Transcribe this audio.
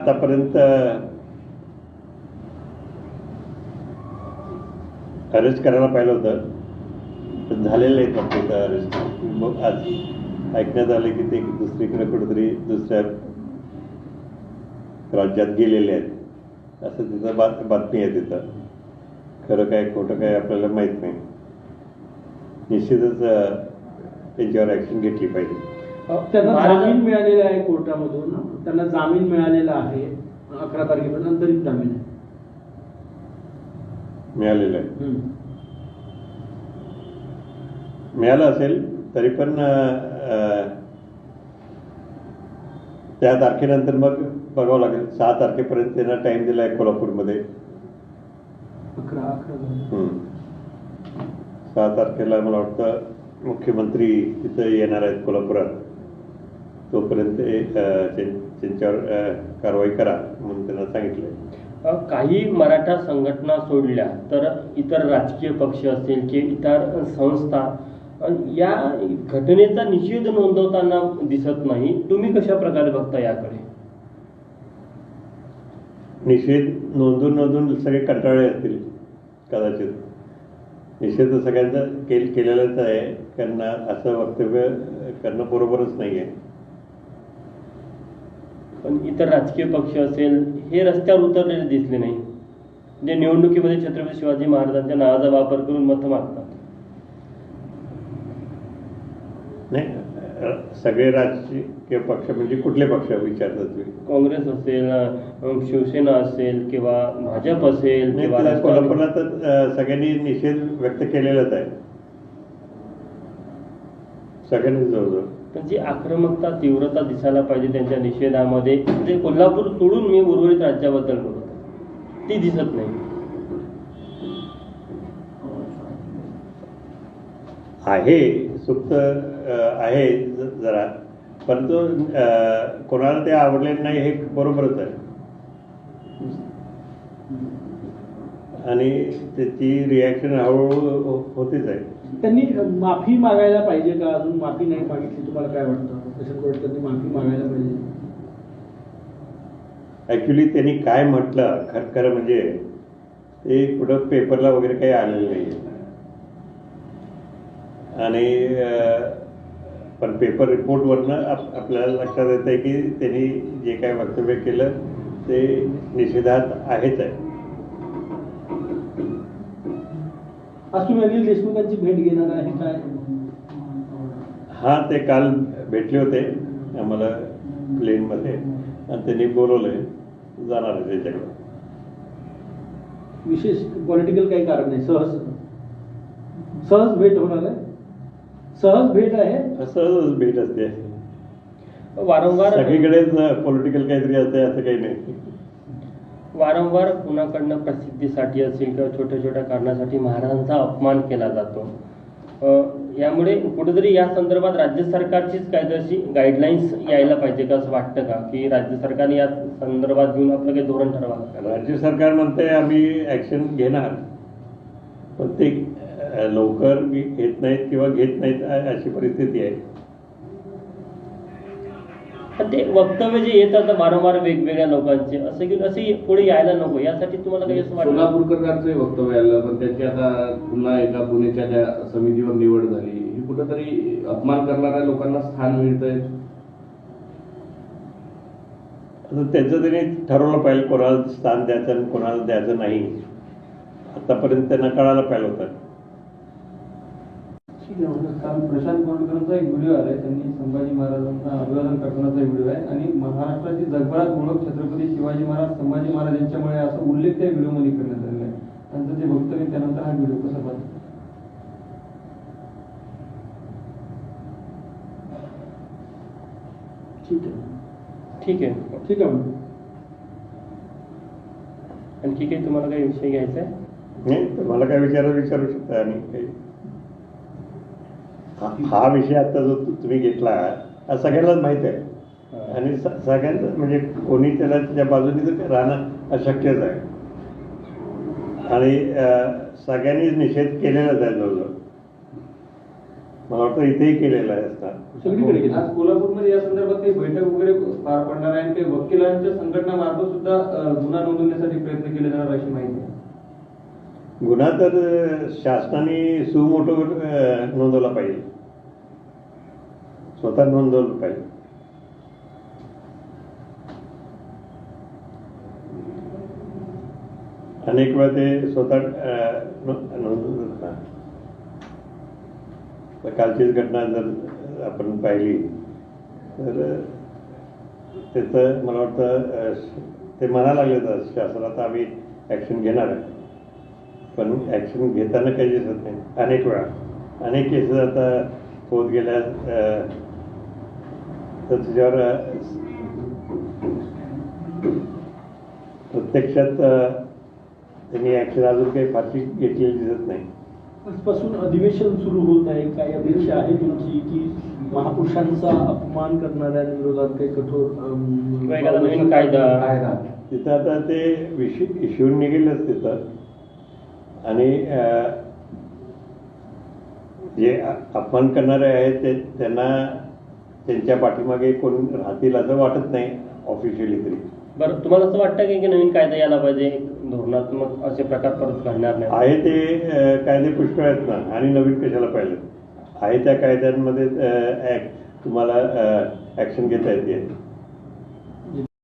आतापर्यंत अरेस्ट करायला पाहिलं होतं. पण झालेलं आहे फक्त अरेस्ट मग आज ऐकण्यात आलं की ते दुसरीकडे कुठेतरी दुसऱ्या राज्यात गेलेले आहेत. असं तिथं बात बातमी आहे तिथं. खरं काय खोटं काय आपल्याला माहीत नाही. निश्चितच त्यांच्यावर ॲक्शन घेतली पाहिजे. त्यांना जामीन मिळालेला आहे कोर्टामधून. त्यांना जामीन मिळालेला आहे. अकरा तारखेपर्यंत अंतरिम जामीन आहे. मिळालेलं आहे. मिळालं असेल तरी पण त्या तारखेनंतर मग बघावं लागेल. सहा तारखेपर्यंत त्यांना टाईम दिला आहे कोल्हापूरमध्ये. अकरा अकरा झाले. हम्म. सहा तारखेला मला वाटतं मुख्यमंत्री तिथं येणार आहेत कोल्हापुरात. तोपर्यंत त्यांच्यावर कारवाई करा म्हणून त्यांना सांगितलं काही मराठा संघटना सोडल्या तर इतर राजकीय पक्ष असेल किंवा इतर संस्था या घटनेचा निषेध नोंदवताना दिसत नाही. तुम्ही कशा प्रकारे बघता याकडे? निषेध नोंदून नोंदून सगळे कंटाळले असतील कदाचित. निषेध सगळ्यांचा केल केलेलाच आहे. कारण असं वक्तव्य करणं बरोबरच नाही आहे पण इतर राजकीय पक्ष असेल हे रस्त्यावर उतरलेले दिसले नाही. जे निवडणुकीमध्ये छत्रपती शिवाजी महाराजांच्या नावाचा वापर करून मतं मागतात. नाही सगळे राजकीय पक्ष म्हणजे कुठले पक्ष विचारतात तुम्ही? काँग्रेस असेल शिवसेना असेल किंवा भाजप असेल किंवा तर कोल्हापूरला सगळ्यांनी निषेध व्यक्त केलेलाच आहे. सगळ्यांनी जवळजवळ. जी आक्रमकता तीव्रता दिसायला पाहिजे त्यांच्या निषेधामध्ये ते कोल्हापूर सोडून मी उर्वरित राज्याबद्दल बोलतो ती दिसत नाही. आहे सुप्त आहे ज- जरा. परंतु कोणाला ते आवडले नाही हे बरोबरच आहे. आणि त्याची रिॲक्शन हळूहळू हो- होतेच आहे. त्यांनी माफी मागायला पाहिजे का? अजून माफी नाही मागितली. तुम्हाला काय वाटतं? तसं कोर्ट त्यांनी माफी मागायला पाहिजे? ॲक्च्युली त्यांनी काय म्हटलं? खर खरं म्हणजे ते कुठं पेपरला वगैरे काही आलेलं नाही आणि पण पेपर रिपोर्टवरनं आप आपल्याला लक्षात येतं आहे की त्यांनी जे काय वक्तव्य केलं ते निषेधात आहेच आहे. आज तुम्ही अनिल देशमुखांची भेट घेणार आहे काय? हां ते काल भेटले होते आम्हाला प्लेनमध्ये. आणि त्यांनी बोलवलं आहे जाणार आहे त्याच्याकडे. विशेष पॉलिटिकल काही कारण नाही. सहज. सहज भेट होणार आहे. सहज भेट आहे. सहजच भेट असते. वारंवार सगळीकडेच पॉलिटिकल काहीतरी असते असं काही नाही. वारंवार कुणाकडनं प्रसिद्धीसाठी असेल किंवा छोट्या छोट्या कारणासाठी महाराजांचा अपमान केला जातो. यामुळे कुठेतरी या संदर्भात राज्य सरकारचीच कायदेशी गाईडलाईन्स यायला पाहिजे का असं वाटतं का? की राज्य सरकारने या संदर्भात घेऊन आपलं काही धोरण ठरवावं? राज्य सरकार म्हणते आम्ही ऍक्शन घेणार. पण ते लवकर घेत नाहीत किंवा घेत नाहीत अशी परिस्थिती आहे. पण ते वक्तव्य जे येतात वारंवार वेगवेगळ्या लोकांचे असं की असे पुढे यायला नको यासाठी तुम्हाला काही असं वाटतं? सोलापूरकरांचंही वक्तव्य आलं पण त्यांची आता पुन्हा एका पुणेच्या त्या समितीवर निवड झाली. ही कुठंतरी अपमान करणाऱ्या लोकांना स्थान मिळतंय? आता त्याचं त्यांनी ठरवलं पाहिजे कोणाला स्थान द्यायचं आणि कोणाला द्यायचं नाही. आतापर्यंत त्यांना कळायला पाहिजे होतं. काल प्रशांत गोंडकरांचा एक व्हिडिओ आलाय. त्यांनी संभाजी महाराजांना अभिवादन करतानाचा व्हिडिओ आहे. आणि महाराष्ट्राची जगभरात ओळख छत्रपती शिवाजी महाराज संभाजी महाराज यांच्यामुळे असा उल्लेख त्या व्हिडिओमध्ये करण्यात आलेला आहे. त्यांचं ते वक्तव्य त्यानंतर हा व्हिडिओ कसा पाहतो? ठीक आहे. ठीक आहे. ठीक आहे. आणखी काही तुम्हाला काही विषय घ्यायचा आहे? नाही तर मला काय विचार विचारू शकता आणि काही? हा- विषय आता जो तु- तुम्ही घेतला हा सगळ्यांनाच माहीत आहे. आणि स- सगळ्यांना म्हणजे कोणी त्याला त्याच्या बाजूने तर राहणं अशक्यच आहे. आणि अ, सगळ्यांनीच निषेध केलेलाच आहे जवळजवळ. मला वाटतं इथेही केलेलं आहे सगळीकडे गेलं. आज कोल्हापूरमध्ये या संदर्भात काही बैठक वगैरे पार पडणार आहे आणि काही वकिलांच्या संघटनामार्फत सुद्धा गुन्हा नोंदवण्यासाठी प्रयत्न केले जाणार अशी माहिती आहे. गुन्हा तर शासनाने सुमोटो नोंदवला पाहिजे. स्वतः नोंदवलं पाहिजे. अनेक वेळा ते स्वतः अ, नोंदवत कालचीच घटना जर आपण पाहिली तर त्याचं मला वाटतं ते म्हणायला लागले तर शासनात आम्ही ॲक्शन घेणार आहे. पण ॲक्शन घेताना काही दिसत नाही. अनेक वेळा. अनेक केसेस आता होत गेल्या अ, तर त्याच्यावर प्रत्यक्षात त्यांनी ॲक्शन अजून काही फारशी घेतलेली दिसत नाही. आजपासून अधिवेशन सुरू होत आहे. काय अपेक्षा आहे तुमची की महापुरुषांचा अपमान करणाऱ्या विरोधात काही कठोर कायदा. तिथं आता ते विषय इश्यू निघेलच तिथं. आणि जे अपमान करणारे आहेत ते त्यांना त्यांच्या पाठीमागे कोण राहतील असं वाटत नाही ऑफिशियली तरी. बरं तुम्हाला असं वाटतं की की नवीन कायदा यायला पाहिजे? धोरणात्मक असे प्रकार परत घडणार नाही आहे ते कायदे पुष्कळ आहेत ना आणि नवीन कशाला पाहिजे? आहे त्या कायद्यांमध्ये ऍक- तुम्हाला ॲक्शन घेता येते.